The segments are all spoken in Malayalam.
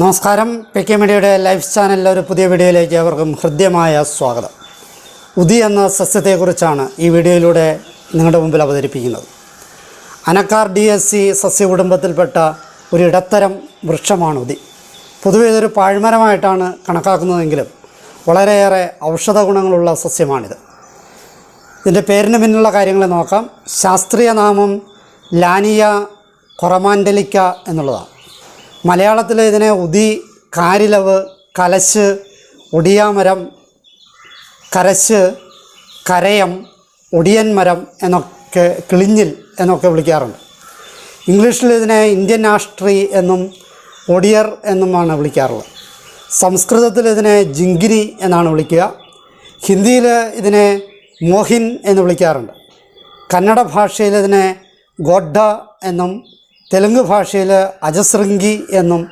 നമസ്കാരം. പി കെ മീഡിയയുടെ ലൈഫ് ചാനലിലെ ഒരു പുതിയ വീഡിയോയിലേക്ക് അവർക്കും ഹൃദ്യമായ സ്വാഗതം. ഉദി എന്ന സസ്യത്തെക്കുറിച്ചാണ് ഈ വീഡിയോയിലൂടെ നിങ്ങളുടെ മുമ്പിൽ അവതരിപ്പിക്കുന്നത്. അനക്കാർ ഡി എസ് സി സസ്യ കുടുംബത്തിൽപ്പെട്ട ഒരു ഇടത്തരം വൃക്ഷമാണ് ഉദി. പൊതുവെ ഇതൊരു പാഴ്മരമായിട്ടാണ് കണക്കാക്കുന്നതെങ്കിലും വളരെയേറെ ഔഷധ ഗുണങ്ങളുള്ള സസ്യമാണിത്. ഇതിന്റെ പേരിന് പിന്നിലുള്ള കാര്യങ്ങൾ നോക്കാം. ശാസ്ത്രീയ നാമം ലാനിയ കൊറമാൻഡലിക്ക എന്നുള്ളതാണ്. മലയാളത്തിൽ ഇതിനെ ഉദി കാരിലവ് കലശ് ഒടിയാമരം കരശ് കരയം ഒടിയൻ മരം എന്നൊക്കെ കിളിഞ്ഞിൽ എന്നൊക്കെ വിളിക്കാറുണ്ട്. ഇംഗ്ലീഷിൽ ഇതിനെ ഇന്ത്യൻ ആഷ്ട്രി എന്നും ഒടിയർ എന്നുമാണ് വിളിക്കാറുള്ളത്. സംസ്കൃതത്തിൽ ഇതിനെ ജിങ്കിരി എന്നാണ് വിളിക്കുക. ഹിന്ദിയിൽ ഇതിനെ മോഹിൻ എന്ന് വിളിക്കാറുണ്ട്. കന്നഡ ഭാഷയിൽ ഇതിനെ ഗോഡ എന്നും തെലുങ്ക് ഭാഷയിൽ അജസ്രംഗി എന്നും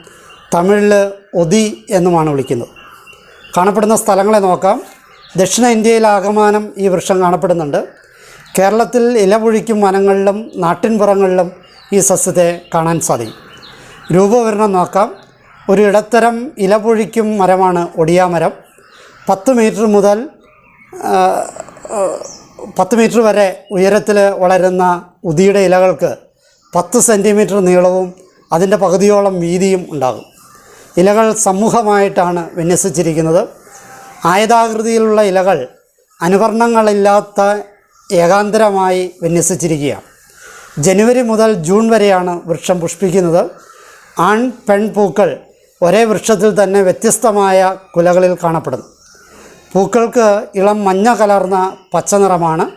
തമിഴിൽ ഒതി എന്നുമാണ് വിളിക്കുന്നത്. കാണപ്പെടുന്ന സ്ഥലങ്ങളെ നോക്കാം. ദക്ഷിണ ഇന്ത്യയിൽ ഇന്ത്യയിലാകമാനം ഈ വൃക്ഷം കാണപ്പെടുന്നുണ്ട്. കേരളത്തിൽ ഇലപൊഴിക്കും വനങ്ങളിലും നാട്ടിൻപുറങ്ങളിലും ഈ സസ്യത്തെ കാണാൻ സാധിക്കും. രൂപവിവരണം നോക്കാം. ഒരു ഇടത്തരം ഇലപൊഴിക്കും മരമാണ് ഒടിയാമരം പത്ത് മീറ്റർ മുതൽ പത്ത് മീറ്റർ വരെ ഉയരത്തിൽ വളരുന്ന ഉദിയുടെ ഇലകൾക്ക് പത്ത് സെന്റിമീറ്റർ നീളവും അതിന്റെ പകുതിയോളം വീതിയും ഉണ്ടാകും. ഇലകൾ സമൂഹമായിട്ടാണ് വിന്യസിച്ചിരിക്കുന്നത്. ആയതാകൃതിയിലുള്ള ഇലകൾ അനുവർണങ്ങളില്ലാത്ത ഏകാന്തരമായി വിന്യസിച്ചിരിക്കുകയാണ്. ജനുവരി മുതൽ ജൂൺ വരെയാണ് വൃക്ഷം പുഷ്പിക്കുന്നത്. ആൺ പെൺ പൂക്കൾ ഒരേ വൃക്ഷത്തിൽ തന്നെ വ്യത്യസ്തമായ കുലകളിൽ കാണപ്പെടുന്നു. പൂക്കൾക്ക് ഇളം മഞ്ഞ കലർന്ന പച്ച നിറമാണ്.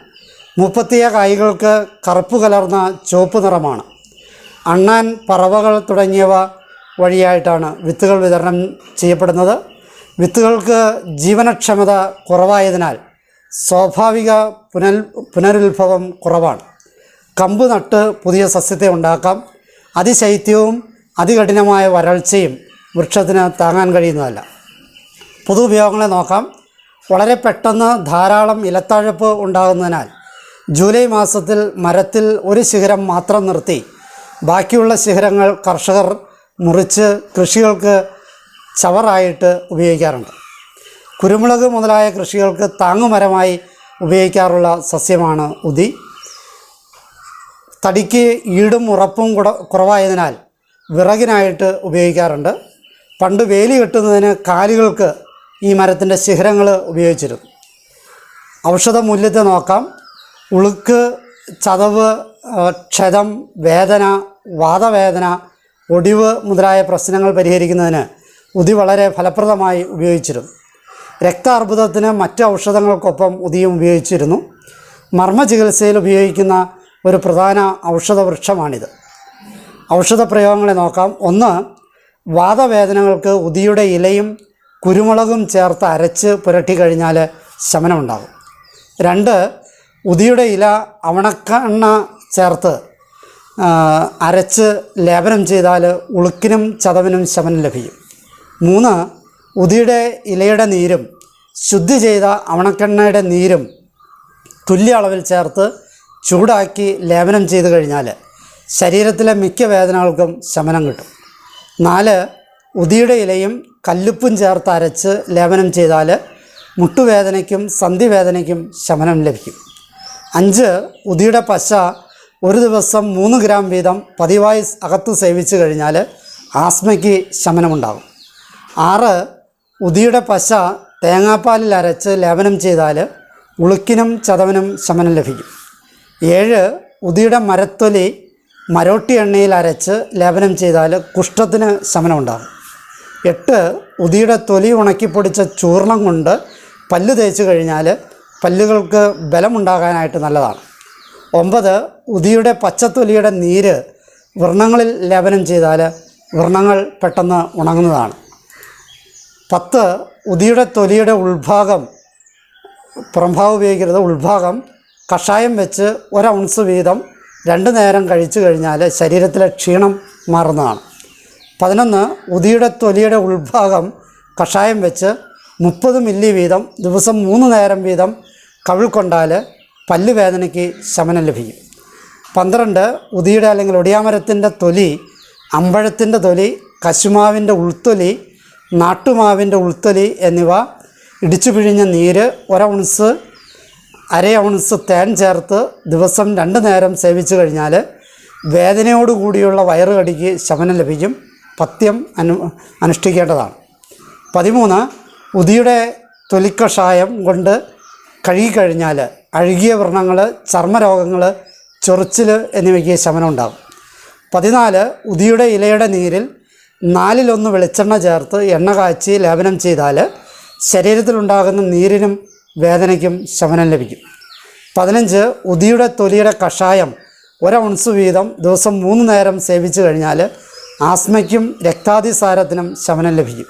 മുപ്പത്തിയ കായ്കൾക്ക് കറുപ്പ് കലർന്ന ചുവപ്പ് നിറമാണ്. അണ്ണാൻ പറവകൾ തുടങ്ങിയവ വഴിയായിട്ടാണ് വിത്തുകൾ വിതരണം ചെയ്യപ്പെടുന്നത്. വിത്തുകൾക്ക് ജീവനക്ഷമത കുറവായതിനാൽ സ്വാഭാവിക പുനൽ പുനരുത്ഭവം കുറവാണ്. കമ്പ് നട്ട് പുതിയ സസ്യത്തെ ഉണ്ടാക്കാം. അതിശൈത്യവും അതികഠിനമായ വരൾച്ചയും വൃക്ഷത്തിന് താങ്ങാൻ കഴിയുന്നതല്ല. പൊതു ഉപയോഗങ്ങളെ നോക്കാം. വളരെ പെട്ടെന്ന് ധാരാളം ഇലത്താഴപ്പ് ഉണ്ടാകുന്നതിനാൽ ജൂലൈ മാസത്തിൽ മരത്തിൽ ഒരു ശിഖരം മാത്രം നിർത്തി ബാക്കിയുള്ള ശിഖരങ്ങൾ കർഷകർ മുറിച്ച് കൃഷികൾക്ക് ചവറായിട്ട് ഉപയോഗിക്കാറുണ്ട്. കുരുമുളക് മുതലായ കൃഷികൾക്ക് താങ്ങുമരമായി ഉപയോഗിക്കാറുള്ള സസ്യമാണ് ഉദി തടിക്ക് ഈടും ഉറപ്പും കുട കുറവായതിനാൽ വിറകിനായിട്ട് ഉപയോഗിക്കാറുണ്ട്. പണ്ട് വേലി കെട്ടുന്നതിന് കാലുകൾക്ക് ഈ മരത്തിന്റെ ശിഖരങ്ങൾ ഉപയോഗിച്ചിരുന്നു. ഔഷധ മൂല്യത്തെ നോക്കാം. ഉളുക്ക് ചതവ് ക്ഷതം വേദന വാദവേദന ഒടിവ് മുതലായ പ്രശ്നങ്ങൾ പരിഹരിക്കുന്നതിന് ഉതി വളരെ ഫലപ്രദമായി ഉപയോഗിച്ചിരുന്നു. രക്താർബുദത്തിന് മറ്റ് ഔഷധങ്ങൾക്കൊപ്പം ഉതിയും ഉപയോഗിച്ചിരുന്നു. മർമ്മ ചികിത്സയിൽ ഉപയോഗിക്കുന്ന ഒരു പ്രധാന ഔഷധ വൃക്ഷമാണിത് ഔഷധ പ്രയോഗങ്ങളെ നോക്കാം. ഒന്ന് വാദവേദനകൾക്ക് ഉതിയുടെ ഇലയും കുരുമുളകും ചേർത്ത് അരച്ച് പുരട്ടി കഴിഞ്ഞാൽ ശമനമുണ്ടാകും. രണ്ട് ഉദിയുടെ ഇല അവണക്കണ്ണ ചേർത്ത് അരച്ച് ലേപനം ചെയ്താൽ ഉളുക്കിനും ചതവിനും ശമനം ലഭിക്കും. മൂന്ന് ഉദിയുടെ ഇലയുടെ നീരും ശുദ്ധി ചെയ്ത അവണക്കെണ്ണയുടെ നീരും തുല്യ അളവിൽ ചേർത്ത് ചൂടാക്കി ലേപനം ചെയ്തു കഴിഞ്ഞാൽ ശരീരത്തിലെ മിക്ക വേദനകൾക്കും ശമനം കിട്ടും. നാല് ഉദിയുടെ ഇലയും കല്ലുപ്പും ചേർത്ത് അരച്ച് ലേപനം ചെയ്താൽ മുട്ടുവേദനയ്ക്കും സന്ധിവേദനയ്ക്കും ശമനം ലഭിക്കും. അഞ്ച് ഉദിയുടെ പശ ഒരു ദിവസം മൂന്ന് ഗ്രാം വീതം പതിവായി അകത്ത് സേവിച്ച് കഴിഞ്ഞാൽ ആസ്മയ്ക്ക് ശമനമുണ്ടാകും. ആറ് ഉദിയുടെ പശ തേങ്ങാപ്പാലിൽ അരച്ച് ലേപനം ചെയ്താൽ ഉളുക്കിനും ചതവിനും ശമനം ലഭിക്കും. ഏഴ് ഉദിയുടെ മരത്തൊലി മരോട്ടി എണ്ണയിൽ അരച്ച് ലേപനം ചെയ്താൽ കുഷ്ഠത്തിന് ശമനമുണ്ടാകും. എട്ട് ഉദിയുടെ തൊലി ഉണക്കിപ്പൊടിച്ച ചൂർണം കൊണ്ട് പല്ല് തേച്ച് കഴിഞ്ഞാൽ പല്ലുകൾക്ക് ബലമുണ്ടാകാനായിട്ട് നല്ലതാണ്. ഒമ്പത് ഉദിയുടെ പച്ചത്തൊലിയുടെ നീര് വ്രണങ്ങളിൽ ലേപനം ചെയ്താൽ വ്രണങ്ങൾ പെട്ടെന്ന് ഉണങ്ങുന്നതാണ്. പത്ത് ഉദിയുടെ തൊലിയുടെ ഉൾഭാഗം പുറംഭാഗം ഉപയോഗിക്കരുത് ഉൾഭാഗം കഷായം വെച്ച് ഒരൗൺസ് വീതം രണ്ട് നേരം കഴിച്ചു കഴിഞ്ഞാൽ ശരീരത്തിലെ ക്ഷീണം മാറുന്നതാണ്. പതിനൊന്ന് ഉദിയുടെ തൊലിയുടെ ഉൾഭാഗം കഷായം വെച്ച് മുപ്പത് മില്ലി വീതം ദിവസം മൂന്ന് നേരം വീതം കവിൾ കൊണ്ടാൽ പല്ലുവേദനയ്ക്ക് ശമനം ലഭിക്കും. പന്ത്രണ്ട് ഉദിയുടെ അല്ലെങ്കിൽ ഒടിയാമരത്തിന്റെ തൊലി അമ്പഴത്തിന്റെ തൊലി കശുമാവിന്റെ ഉൾത്തൊലി നാട്ടുമാവിന്റെ ഉൾത്തൊലി എന്നിവ ഇടിച്ചു പിഴിഞ്ഞ നീര് ഒരൗൺസ് അര ഔൺസ് തേൻ ചേർത്ത് ദിവസം രണ്ട് നേരം സേവിച്ചു കഴിഞ്ഞാൽ വേദനയോടുകൂടിയുള്ള വയറുകടിക്ക് ശമനം ലഭിക്കും. പത്യം അനു അനുഷ്ഠിക്കേണ്ടതാണ്. പതിമൂന്ന് ഉദിയുടെ തൊലിക്കഷായം കൊണ്ട് കഴുകിക്കഴിഞ്ഞാൽ അഴുകിയ വ്രണങ്ങൾ ചർമ്മരോഗങ്ങൾ ചൊറിച്ചിൽ എന്നിവയ്ക്ക് ശമനം ഉണ്ടാകും. പതിനാല് ഉദിയുടെ ഇലയുടെ നീരിൽ നാലിലൊന്ന് വെളിച്ചെണ്ണ ചേർത്ത് എണ്ണ കാച്ചി ലേപനം ചെയ്താൽ ശരീരത്തിലുണ്ടാകുന്ന നീരിനും വേദനയ്ക്കും ശമനം ലഭിക്കും. പതിനഞ്ച് ഉദിയുടെ തൊലിയുടെ കഷായം ഒരൗൺസ് വീതം ദിവസം മൂന്ന് നേരം സേവിച്ചു കഴിഞ്ഞാൽ ആസ്മയ്ക്കും രക്താതിസാരത്തിനും ശമനം ലഭിക്കും.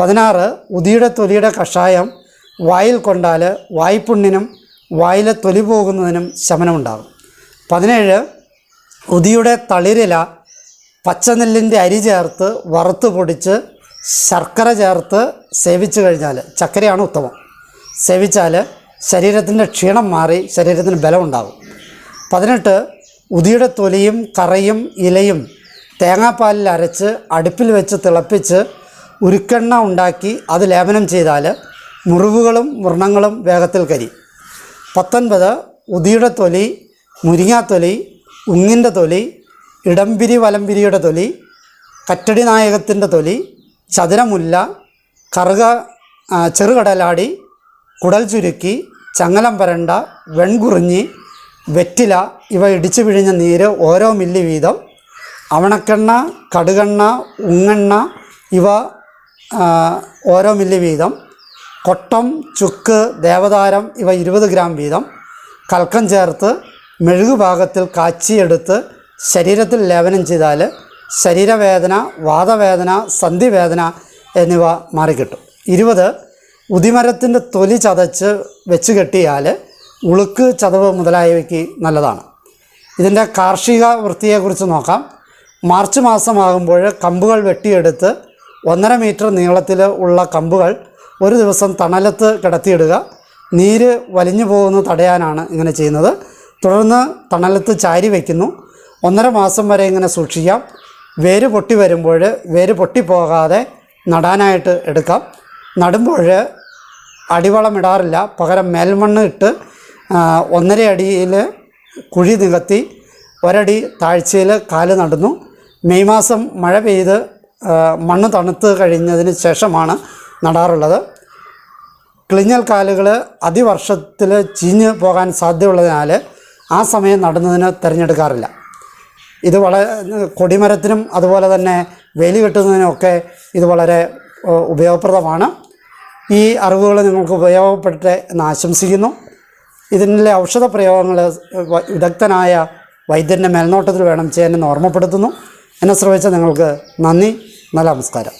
പതിനാറ് ഉദിയുടെ തൊലിയുടെ കഷായം വായിൽ കൊണ്ടാൽ വായ്പുണ്ണിനും വായിലെ തൊലി പോകുന്നതിനും ശമനമുണ്ടാകും. പതിനേഴ് ഉദിയുടെ തളിരില പച്ചനെല്ലിന്റെ അരി ചേർത്ത് വറുത്ത് പൊടിച്ച് ശർക്കര ചേർത്ത് സേവിച്ചു കഴിഞ്ഞാൽ ചക്കരയാണ് ഉത്തമം. സേവിച്ചാൽ ശരീരത്തിന്റെ ക്ഷീണം മാറി ശരീരത്തിന് ബലമുണ്ടാകും. പതിനെട്ട് ഉദിയുടെ തൊലിയും കറയും ഇലയും തേങ്ങാപ്പാലിൽ അരച്ച് അടുപ്പിൽ വെച്ച് തിളപ്പിച്ച് ഉരുക്കെണ്ണ ഉണ്ടാക്കി അത് ലേപനം ചെയ്താൽ മുറിവുകളും വ്രണങ്ങളും വേഗത്തിൽ കരി. പത്തൊൻപത് ഉദിയുടെ തൊലി മുരിങ്ങാത്തൊലി ഉങ്ങിന്റെ തൊലി ഇടംപിരി വലംപിരിയുടെ തൊലി കറ്റടി നായകത്തിന്റെ തൊലി ചതുരമുല്ല കറുക ചെറുകടലാടി കുടൽ ചുരുക്കി ചങ്ങലം പരണ്ട വെൺകുറിഞ്ഞി വെറ്റില ഇവ ഇടിച്ചു പിഴിഞ്ഞ നീര് ഓരോ മില്ലി വീതം അവണക്കെണ്ണ കടുകെണ്ണ ഉങ്ങെണ്ണ ഇവ ഓരോ മില്ലി വീതം കൊട്ടം ചുക്ക് ദേവതാരം ഇവ ഇരുപത് ഗ്രാം വീതം. കൽക്കം ചേർത്ത് മെഴുകു പാകത്തിൽ കാച്ചിയെടുത്ത് ശരീരത്തിൽ ലേപനം ചെയ്താൽ ശരീരവേദന വാദവേദന സന്ധിവേദന എന്നിവ മാറിക്കിട്ടും. ഇരുപത് ഉദിമരത്തിന്റെ തൊലി ചതച്ച് വെച്ച് കെട്ടിയാൽ ഉളുക്ക് ചതവ് മുതലായവയ്ക്ക് നല്ലതാണ്. ഇതിന്റെ കാർഷിക വൃത്തിയെക്കുറിച്ച് നോക്കാം. മാർച്ച് മാസമാകുമ്പോൾ കമ്പുകൾ വെട്ടിയെടുത്ത് ഒന്നര മീറ്റർ നീളത്തിൽ ഉള്ള കമ്പുകൾ ഒരു ദിവസം തണലത്ത് കിടത്തിയിടുക. നീര് വലിഞ്ഞു പോകുന്നത് തടയാനാണ് ഇങ്ങനെ ചെയ്യുന്നത്. തുടർന്ന് തണലത്ത് ചാരി വയ്ക്കുന്നു ഒന്നര മാസം വരെ ഇങ്ങനെ സൂക്ഷിക്കാം. വേര് പൊട്ടി വരുമ്പോൾ വേര് പൊട്ടിപ്പോകാതെ നടാനായിട്ട് എടുക്കാം. നടുമ്പോൾ അടിവളം ഇടാറില്ല. പകരം മേൽമണ്ണ് ഇട്ട് ഒന്നര അടിയിൽ കുഴി നികത്തി ഒരടി താഴ്ചയിൽ കാൽ നടുന്നു. മെയ് മാസം മഴ പെയ്ത് മണ്ണ് തണുത്ത് കഴിഞ്ഞതിന് ശേഷമാണ് നടാറുള്ളത്. കിളിഞ്ഞൽ കാലുകൾ അതിവർഷത്തിൽ ചീഞ്ഞ് പോകാൻ സാധ്യതയുള്ളതിനാൽ ആ സമയം നടുന്നതിന് തിരഞ്ഞെടുക്കാറില്ല. ഇത് വളരെ കൊടിമരത്തിനും അതുപോലെ തന്നെ വേലി കെട്ടുന്നതിനുമൊക്കെ ഇത് വളരെ ഉപയോഗപ്രദമാണ്. ഈ അറിവുകൾ നിങ്ങൾക്ക് ഉപയോഗപ്പെടട്ടെ എന്ന് ആശംസിക്കുന്നു. ഇതിന്റെ ഔഷധ പ്രയോഗങ്ങൾ വിദഗ്ധനായ വൈദ്യന്റെ മേൽനോട്ടത്തിൽ വേണം ചെയ്യാനെന്ന് ഓർമ്മപ്പെടുത്തുന്നു. എന്നെ ശ്രമിച്ച നിങ്ങൾക്ക് നന്ദി. നല്ല നമസ്കാരം.